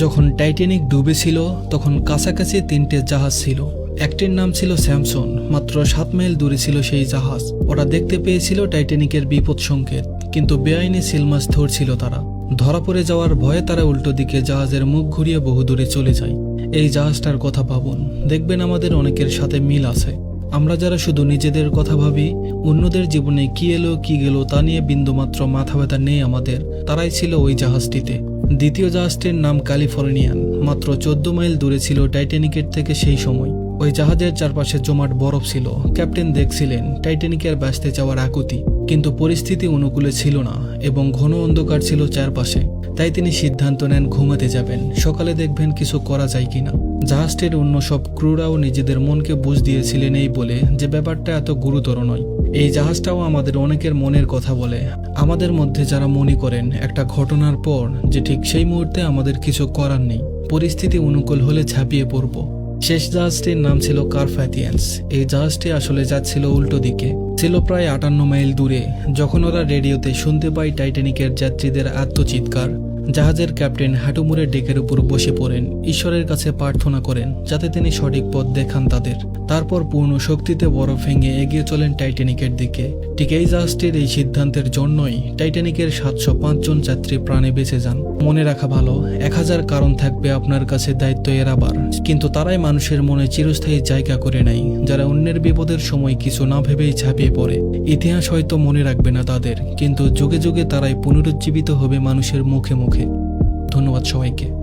যখন টাইটানিক ডুবেছিল তখন কাছাকাছি তিনটে জাহাজ ছিল। একটির নাম ছিল স্যামসন মাত্র সাত মাইল দূরে ছিল সেই জাহাজ। ওরা দেখতে পেয়েছিল টাইটানিকের বিপদ সংকেত, কিন্তু বেআইনি সিলমাস ধরছিল তারা। ধরা পড়ে যাওয়ার ভয়ে তারা উল্টো দিকে জাহাজের মুখ ঘুরিয়ে বহু দূরে চলে যায়। এই জাহাজটার কথা ভাবুন, দেখবেন আমাদের অনেকের সাথে মিল আছে। আমরা যারা শুধু নিজেদের কথা ভাবি, অন্যদের জীবনে কি এলো, কি গেল তা নিয়ে বিন্দুমাত্র মাথা ব্যথা নেই আমাদের। তারাই ছিল ওই জাহাজটিতে। দ্বিতীয় জাহাজটির নাম ক্যালিফোর্নিয়ান। মাত্র চোদ্দ মাইল দূরে ছিল টাইটানিকের থেকে সেই সময়। ওই জাহাজের চারপাশে জমাট বরফ ছিল। ক্যাপ্টেন দেখছিলেন টাইটানিকের ব্যস্তে যাওয়ার আকুতি। কিন্তু পরিস্থিতি অনুকূলে ছিল না এবং ঘন অন্ধকার ছিল চারপাশে। তাই তিনি সিদ্ধান্ত নেন ঘুমাতে যাবেন। সকালে দেখবেন কিছু করা যায় কিনা। জাহাজটির অন্য সব ক্রুরাও নিজেদের মনকে বুঝ দিয়েছিলেন এই বলে যে ব্যাপারটা এত গুরুতর নয়। এই জাহাজটাও আমাদের অনেকের মনের কথা বলে। আমাদের মধ্যে যারা মনে করেন একটা ঘটনার পর যে ঠিক সেই মুহূর্তে আমাদের কিছু করার নেই, পরিস্থিতি অনুকূল হলে ঝাঁপিয়ে পড়ব। শেষ জাহাজটির নাম ছিল কারফ্যাথিয়ান্স এই জাহাজটি আসলে যাচ্ছিল উল্টো দিকে। ছিল প্রায় আটান্ন মাইল দূরে। যখন ওরা রেডিওতে শুনতে পায় টাইটানিকের যাত্রীদের আত্মচিৎকার, জাহাজের ক্যাপ্টেন হাঁটুমুড়ে ডেকের উপর বসে পড়েন, ঈশ্বরের কাছে প্রার্থনা করেন যাতে তিনি সঠিক পথ দেখান তাদের। তারপর পূর্ণ শক্তিতে বরফ ভেঙে এগিয়ে চলেন টাইটানিকের দিকে। ঠিক এই জাহাজটির এই সিদ্ধান্তের জন্যই টাইটানিকের সাতশো পাঁচজন যাত্রী প্রাণে বেঁচে যান। মনে রাখা ভালো, এক হাজার কারণ থাকবে আপনার কাছে দায়িত্ব এড়াবার কিন্তু তারাই মানুষের মনে চিরস্থায়ী জায়গা করে নেয়, যারা অন্যের বিপদের সময় কিছু না ভেবেই ঝাঁপিয়ে পড়ে। ইতিহাস হয়তো মনে রাখবে না তাদের, কিন্তু যুগে যুগে তারাই পুনরুজ্জীবিত হবে মানুষের মুখে মুখে। ধন্যবাদ সবাইকে।